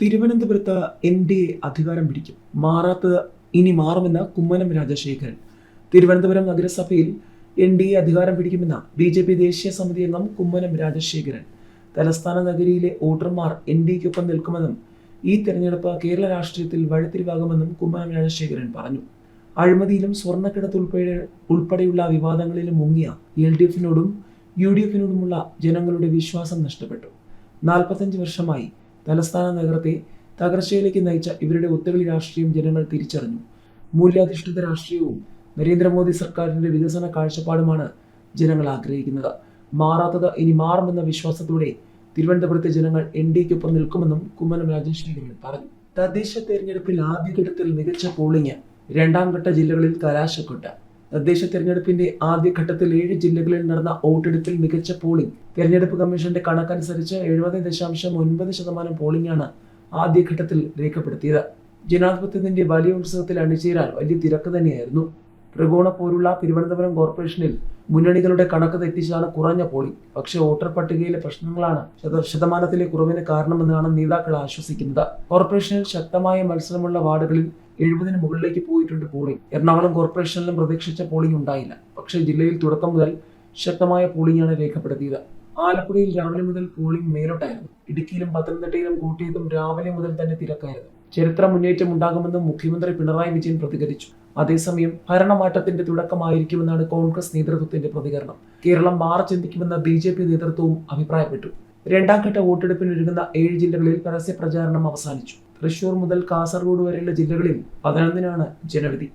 തിരുവനന്തപുരത്ത് N D A അധികാരം പിടിക്കും. മാറാത്തത് ഇനി മാറുമെന്ന് കുമ്മനം രാജശേഖരൻ. തിരുവനന്തപുരം നഗരസഭയിൽ എൻ ഡി എ അധികാരം പിടിക്കുമെന്ന ബി ജെ പി ദേശീയ സമിതി അംഗം കുമ്മനം രാജശേഖരൻ. തലസ്ഥാന നഗരിയിലെ വോട്ടർമാർ എൻ ഡി എക്കൊപ്പം നിൽക്കുമെന്നും ഈ തെരഞ്ഞെടുപ്പ് കേരള രാഷ്ട്രീയത്തിൽ വഴിത്തിരിവാകുമെന്നും കുമ്മനം രാജശേഖരൻ പറഞ്ഞു. അഴിമതിയിലും സ്വർണക്കിടത്ത് ഉൾപ്പെടെ ഉൾപ്പെടെയുള്ള വിവാദങ്ങളിലും മുങ്ങിയ എൽ ഡി എഫിനോടും യു ഡി എഫിനോടുമുള്ള ജനങ്ങളുടെ വിശ്വാസം നഷ്ടപ്പെട്ടു. നാൽപ്പത്തഞ്ച് വർഷമായി തലസ്ഥാന നഗരത്തെ തകർച്ചയിലേക്ക് നയിച്ച ഇവരുടെ ഒത്തുകളി രാഷ്ട്രീയം ജനങ്ങൾ തിരിച്ചറിഞ്ഞു. മൂല്യാധിഷ്ഠിത രാഷ്ട്രീയവും നരേന്ദ്രമോദി സർക്കാരിന്റെ വികസന കാഴ്ചപ്പാടുമാണ് ജനങ്ങൾ ആഗ്രഹിക്കുന്നത്. മാറാത്തത് ഇനി മാറുമെന്ന വിശ്വാസത്തോടെ തിരുവനന്തപുരത്തെ ജനങ്ങൾ എൻ ഡിക്കൊപ്പം നിൽക്കുമെന്നും കുമ്മനം രാജശേഖരൻ പറഞ്ഞു. തദ്ദേശ തെരഞ്ഞെടുപ്പിൽ ആദ്യഘട്ടത്തിൽ മികച്ച പോളിംഗ് രണ്ടാം ഘട്ട ജില്ലകളിൽ കലാശക്കൊട്ട്. തദ്ദേശ തെരഞ്ഞെടുപ്പിന്റെ ആദ്യഘട്ടത്തിൽ ഏഴ് ജില്ലകളിൽ നടന്ന വോട്ടെടുപ്പിൽ മികച്ച പോളിംഗ് തെരഞ്ഞെടുപ്പ് കമ്മീഷന്റെ കണക്കനുസരിച്ച് എഴുപത് ദശാംശം ഒൻപത് ശതമാനം പോളിംഗാണ് ആദ്യഘട്ടത്തിൽ രേഖപ്പെടുത്തിയത്. ജനാധിപത്യത്തിന്റെ വലിയ ഉത്സവത്തിൽ അണിചേരാൻ വലിയ തിരക്ക് തന്നെയായിരുന്നു. ത്രികോണ പോലുള്ള തിരുവനന്തപുരം കോർപ്പറേഷനിൽ മുന്നണികളുടെ കണക്ക് തെറ്റിച്ചാണ് കുറഞ്ഞ പോളിംഗ് പക്ഷേ വോട്ടർ പട്ടികയിലെ പ്രശ്നങ്ങളാണ് ശത- ശതമാനത്തിലെ കുറവിന് കാരണമെന്നാണ് നേതാക്കൾ ആശ്വസിക്കുന്നത്. കോർപ്പറേഷനിൽ ശക്തമായ മത്സരമുള്ള വാർഡുകളിൽ എഴുപതിന് മുകളിലേക്ക് പോയിട്ടുണ്ട് പോളിംഗ് എറണാകുളം കോർപ്പറേഷനിലും പ്രതീക്ഷിച്ച പോളിംഗ് ഉണ്ടായില്ല. പക്ഷേ ജില്ലയിൽ തുടക്കം മുതൽ ശക്തമായ പോളിംഗാണ് രേഖപ്പെടുത്തിയത്. ആലപ്പുഴയിൽ രാവിലെ മുതൽ പോളിംഗ് മേലോട്ടായിരുന്നു. ഇടുക്കിയിലും പത്തനംതിട്ടയിലും കൂട്ടിയതും രാവിലെ മുതൽ തന്നെ തിരക്കായിരുന്നു. ചരിത്ര മുന്നേറ്റം ഉണ്ടാകുമെന്നും മുഖ്യമന്ത്രി പിണറായി വിജയൻ പ്രതികരിച്ചു. അതേസമയം ഭരണമാറ്റത്തിന്റെ തുടക്കമായിരിക്കുമെന്നാണ് കോൺഗ്രസ് നേതൃത്വത്തിന്റെ പ്രതികരണം. കേരളം മാറി ചിന്തിക്കുമെന്ന ബി ജെ പി നേതൃത്വവും അഭിപ്രായപ്പെട്ടു. രണ്ടാം ഘട്ട വോട്ടെടുപ്പിനൊരുങ്ങുന്ന ഏഴ് ജില്ലകളിൽ പരസ്യ പ്രചാരണം അവസാനിച്ചു. തൃശൂർ മുതൽ കാസർഗോഡ് വരെയുള്ള ജില്ലകളിൽ പതിനൊന്നിനാണ് ജനവിധി.